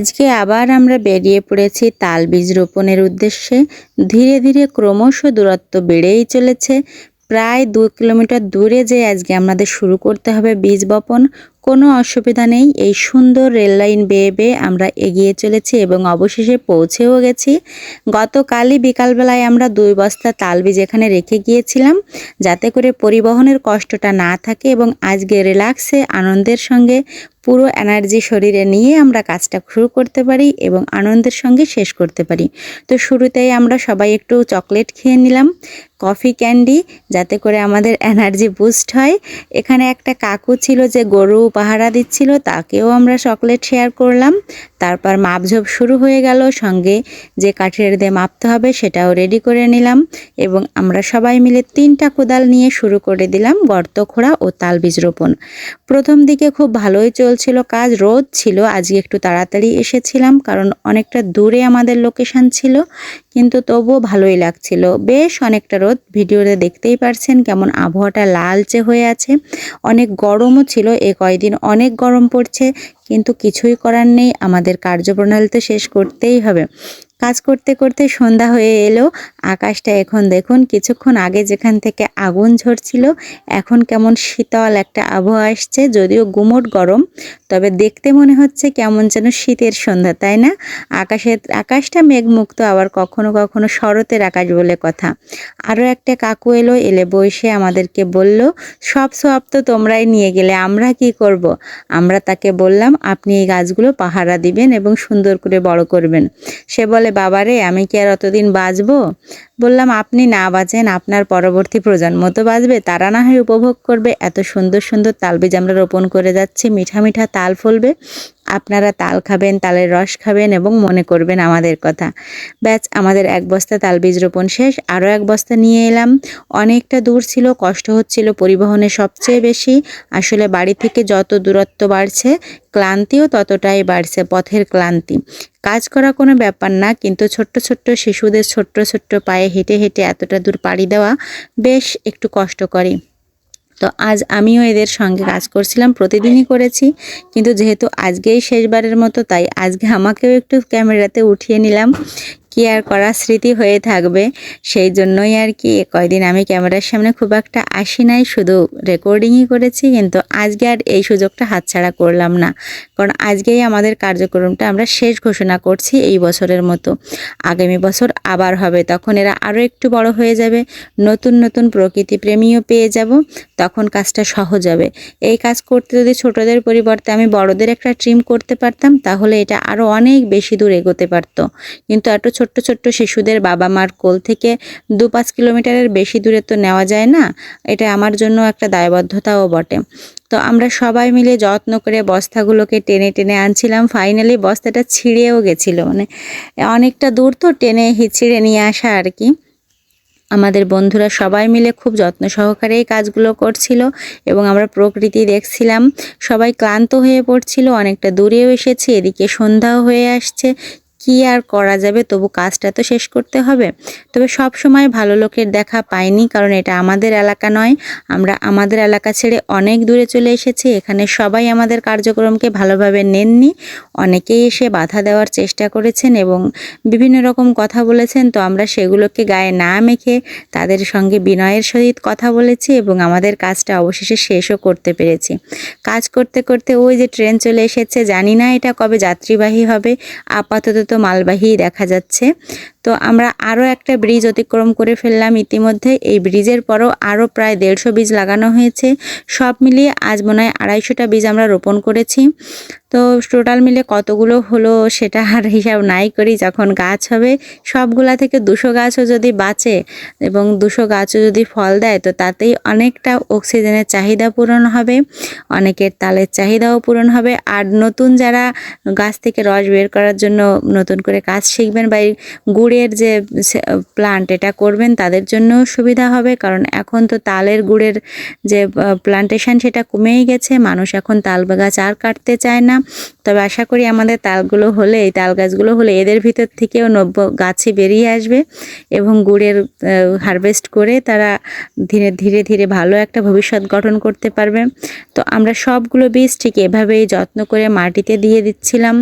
আজকে আবার আমরা বেরিয়ে পড়েছি তাল বীজ রোপণের উদ্দেশ্যে। ধীরে ধীরে ক্রমশ দূরত্ব বেড়েই চলেছে। প্রায় দু কিলোমিটার দূরে যে আজকে আমাদের শুরু করতে হবে বীজ বপন, কোনো অসুবিধা নেই। এই সুন্দর রেল লাইন বেয়ে বেয়ে আমরা এগিয়ে চলেছি এবং অবশেষে পৌঁছেও গেছি। গতকালই বিকালবেলায় আমরা দুই বস্তা তাল বীজ এখানে রেখে গিয়েছিলাম, যাতে করে পরিবহনের কষ্টটা না থাকে এবং আজকে রিল্যাক্সে, আনন্দের সঙ্গে পুরো এনার্জি শরীরে নিয়ে আমরা কাজটা শুরু করতে পারি এবং আনন্দের সঙ্গে শেষ করতে পারি। তো শুরুতেই আমরা সবাই একটু চকলেট খেয়ে নিলাম। কফি ক্যান্ডি যাতে করে আমাদের এনার্জি বুস্ট হয়। এখানে একটা কাকু ছিল যে গরু পাহারা দিচ্ছিল, তাকেও আমরা চকলেট শেয়ার করলাম। তারপর মাপঝোপ শুরু হয়ে গেল, সঙ্গে যে কাঠের দিয়ে মাপতে হবে সেটাও রেডি করে নিলাম এবং আমরা সবাই মিলে তিনটা কোদাল নিয়ে শুরু করে দিলাম গর্ত খোঁড়া ও তাল বীজ রোপণ। প্রথম দিকে খুব ভালোই চলছিল কাজ, রোদ ছিল আজকে একটু তাড়াতাড়ি এসেছিলাম কারণ অনেকটা দূরে আমাদের লোকেশান ছিল, কিন্তু তবুও ভালোই লাগছিল। বেশ অনেকটা রোদ ভিডিওতে দেখতেই পারছেন কেমন আবহাওয়াটা লালচে হয়ে আছে। অনেক গরমও ছিল, এ কয়দিন অনেক গরম পড়ছে, কিন্তু কিছুই করার নেই। আমাদের কার্যপ্রণালী তো শেষ করতেই হবে। কাজ করতে করতে সন্ধ্যা হয়ে এলো। আকাশটা এখন দেখুন, কিছুক্ষণ আগে যেখান থেকে আগুন ঝরছিল, এখন কেমন শীতল একটা আবহাওয়া আসছে, যদিও গুমোট গরম, তবে দেখতে মনে হচ্ছে কেমন যেন শীতের সন্ধ্যা, তাই না? আকাশের, আকাশটা মেঘমুক্ত, আবার কখনো কখনো শরতের আকাশ বলে কথা। আরও একটা কাকু এলো, এলে বসে আমাদেরকে বলল, সব সব তো তোমরাই নিয়ে গেলে, আমরা কি করব। আমরা তাকে বললাম, আপনি এই গাছগুলো পাহারা দিবেন এবং সুন্দর করে বড় করবেন। সে বলে বাবারে, আমি কি আর অতদিন বাঁচবো? বললাম, আপনি না বাঁচেন, আপনার পরবর্তী প্রজন্ম তো বাঁচবে। তারা না হয় উপভোগ করবে। এত সুন্দর সুন্দর তালবীজ আমরা রোপণ করে যাচ্ছি। মিঠা মিঠা তাল ফলবে। আপনারা তাল খাবেন, তালের রস খাবেন এবং মনে করবেন আমাদের কথা। ব্যাচ আমাদের এক বস্তা তাল বীজ রোপণ শেষ, আরও এক বস্তা নিয়ে এলাম। অনেকটা দূর ছিল, কষ্ট হচ্ছিল, পরিবহনে সবচেয়ে বেশি। আসলে বাড়ি থেকে যত দূরত্ব বাড়ছে, ক্লান্তিও ততটাই বাড়ছে, পথের ক্লান্তি। কাজ করা কোনো ব্যাপার না, কিন্তু ছোট্ট ছোট্ট শিশুদের ছোট্ট ছোট্ট পায়ে হেঁটে হেঁটে এতটা দূর পাড়ি দেওয়া বেশ একটু কষ্টকরই। তো আজ আমিও এদের সঙ্গে কাজ করছিলাম, প্রতিদিনই করেছি। কিন্তু যেহেতু আজকেই শেষবারের মতো, তাই আজকে আমাকেও একটু ক্যামেরাতে উঠিয়ে নিলাম। কি আর করা স্মৃতি হয়ে থাকবে? সেই জন্যই আর কি কয়দিন আমি ক্যামেরার সামনে খুব একটা আসি নাই, শুধু রেকর্ডিংই করেছি, কিন্তু আজকে আর এই সুযোগটা হাতছাড়া করলাম না। কারণ আজকেই আমাদের কার্যক্রমটা আমরা শেষ ঘোষণা করছি এই বছরের মতো। আগামী বছর আবার হবে, তখন এরা আরও একটু বড় হয়ে যাবে, নতুন নতুন প্রকৃতি প্রেমীও পেয়ে যাব, তখন কাজটা সহজ হবে। এই কাজ করতে যদি ছোটদের পরিবর্তে আমি বড়দের একটা ট্রিম করতে পারতাম, তাহলে এটা আরও অনেক বেশি দূর এগোতে পারতো। কিন্তু এত ছোট্ট ছোট্ট শিশুদের বাবা মার কোল থেকে দু পাঁচ কিলোমিটারের বেশি দূরে তো নেওয়া যায় না, এটা আমার জন্য একটা দায়বদ্ধতাও বটে। তো আমরা সবাই মিলে যত্ন করে বস্তাগুলোকে টেনে টেনে আনছিলাম, ফাইনালি বস্তাটা ছিঁড়েও গেছিল। মানে অনেকটা দূর তো টেনে হিছিড়ে নিয়ে আসা আর কি। আমাদের বন্ধুরা সবাই মিলে খুব যত্ন সহকারে এই কাজগুলো করছিল এবং আমরা প্রকৃতি দেখছিলাম। সবাই ক্লান্ত হয়ে পড়ছিল, অনেকটা দূরেও এসেছি, এদিকে সন্ধ্যাও হয়ে আসছে কি আর করা যাবে? তবু কাজটা তো শেষ করতে হবে। তবে সব সময় ভালো লোকের দেখা পাইনি, কারণ এটা আমাদের এলাকা নয়। আমরা আমাদের এলাকা ছেড়ে অনেক দূরে চলে এসেছি। এখানে সবাই আমাদের কার্যক্রমকে ভালোভাবে নেননি। অনেকেই এসে বাধা দেওয়ার চেষ্টা করেছেন এবং বিভিন্ন রকম কথা বলেছেন। তো আমরা সেগুলোকে গায়ে না মেখে তাদের সঙ্গে বিনয়ের সহিত কথা বলেছি এবং আমাদের কাজটা অবশেষে শেষও করতে পেরেছি। কাজ করতে করতে ওই যে ট্রেন চলে এসেছে, জানি না এটা কবে যাত্রীবাহী হবে। আপাতত মালবাহী দেখা যাচ্ছে। তো আমরা আরও একটা ব্রিজ অতিক্রম করে ফেললাম। ইতিমধ্যে এই ব্রিজের পরও আরও প্রায় দেড়শো বীজ লাগানো হয়েছে। সব মিলিয়ে আজ মনে হয় আড়াইশোটা বীজ আমরা রোপণ করেছি। তো টোটাল মিলে কতগুলো হলো সেটা আর হিসাব নাই করি যখন গাছ হবে। সবগুলা থেকে দুশো গাছও যদি বাঁচে এবং দুশো গাছও যদি ফল দেয়, তো তাতেই অনেকটা অক্সিজেনের চাহিদা পূরণ হবে, অনেকের তালের চাহিদাও পূরণ হবে। আর নতুন যারা গাছ থেকে রস বের করার জন্য নতুন করে কাজ শিখবেন বা এই গুড় গুড়ের যে প্লান্ট এটা করবেন, তাদের জন্য সুবিধা হবে। কারণ এখন তো তালের গুড়ের যে প্লান্টেশন সেটা কমেই গেছে। মানুষ এখন তাল গাছ আর কাটতে চায় না। তবে আশা করি আমাদের তালগুলো হলে, এই তাল গাছগুলো হলে এদের ভিতর থেকেও নব্য গাছই বেরিয়ে আসবে এবং গুড়ের হারভেস্ট করে তারা ধীরে ধীরে ধীরে ভালো একটা ভবিষ্যৎ গঠন করতে পারবে। তো আমরা সবগুলো বীজ ঠিক এভাবেই যত্ন করে মাটিতে দিয়ে দিচ্ছিলাম,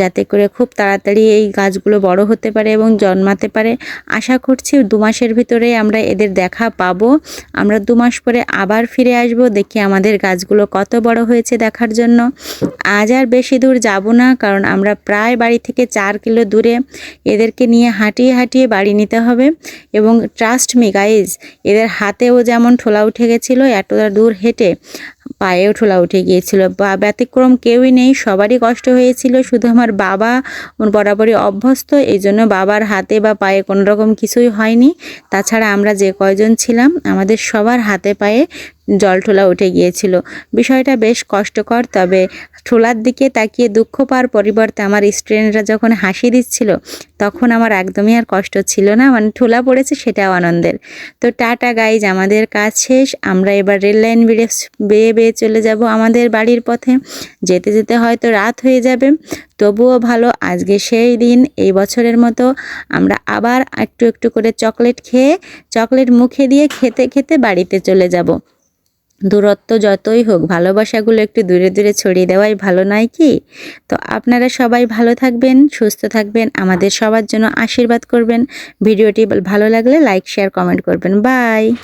যাতে করে খুব তাড়াতাড়ি এই গাছগুলো বড় হতে পারে এবং জন্মাতে পারে। আশা করছি দু মাসের ভিতরে আমরা এদের দেখা পাবো। আমরা দু মাস পরে আবার ফিরে আসব, দেখি আমাদের গাছগুলো কত বড় হয়েছে দেখার জন্য। আজ আর বেশি দূর যাব না, কারণ আমরা প্রায় বাড়ি থেকে চার কিলো দূরে। এদেরকে নিয়ে হাঁটিয়ে হাঁটিয়ে বাড়ি নিতে হবে। এবং ট্রাস্ট মি গাইজ এদের হাতেও যেমন ঠোলা উঠে গেছিল, এতটা দূর হেঁটে পায়েও ঠোলা উঠে গিয়েছিল। বা ব্যতিক্রম কেউই নেই, সবারই কষ্ট হয়েছিল, শুধু আমার বাবা বরাবরই অভ্যস্ত এই জন্য বাবার হাতে বা পায়ে কোনো রকম কিছুই হয়নি। তাছাড়া আমরা যে কয়জন ছিলাম, আমাদের সবার হাতে পায়ে জল ঠোলা উঠে গিয়েছিল। বিষয়টা বেশ কষ্টকর, তবে ঠোলার দিকে তাকিয়ে দুঃখ পাওয়ার পরিবর্তে আমার স্টুডেন্টরা যখন হাসি দিচ্ছিল, তখন আমার একদমই আর কষ্ট ছিল না। মানে ঠোলা পড়েছে সেটাও আনন্দের। তো টাটা গাইজ আমাদের কাজ শেষ। আমরা এবার রেল লাইন বেয়ে বেয়ে বেয়ে চলে যাব আমাদের বাড়ির পথে। যেতে যেতে হয়তো রাত হয়ে যাবে। তবুও ভালো, আজকে সেই দিন। এই বছরের মতো আমরা আবার একটু একটু করে চকলেট খেয়ে, চকলেট মুখে দিয়ে খেতে খেতে বাড়িতে চলে যাব। দূরত্ব যতই হোক, ভালোবাসাগুলো একটু দূরে দূরে ছড়িয়ে দেওয়াই ভালো, নয় কি? তো আপনারা সবাই ভালো থাকবেন, সুস্থ থাকবেন, আমাদের সবার জন্য আশীর্বাদ করবেন। ভিডিওটি ভালো লাগলে লাইক শেয়ার কমেন্ট করবেন। বাই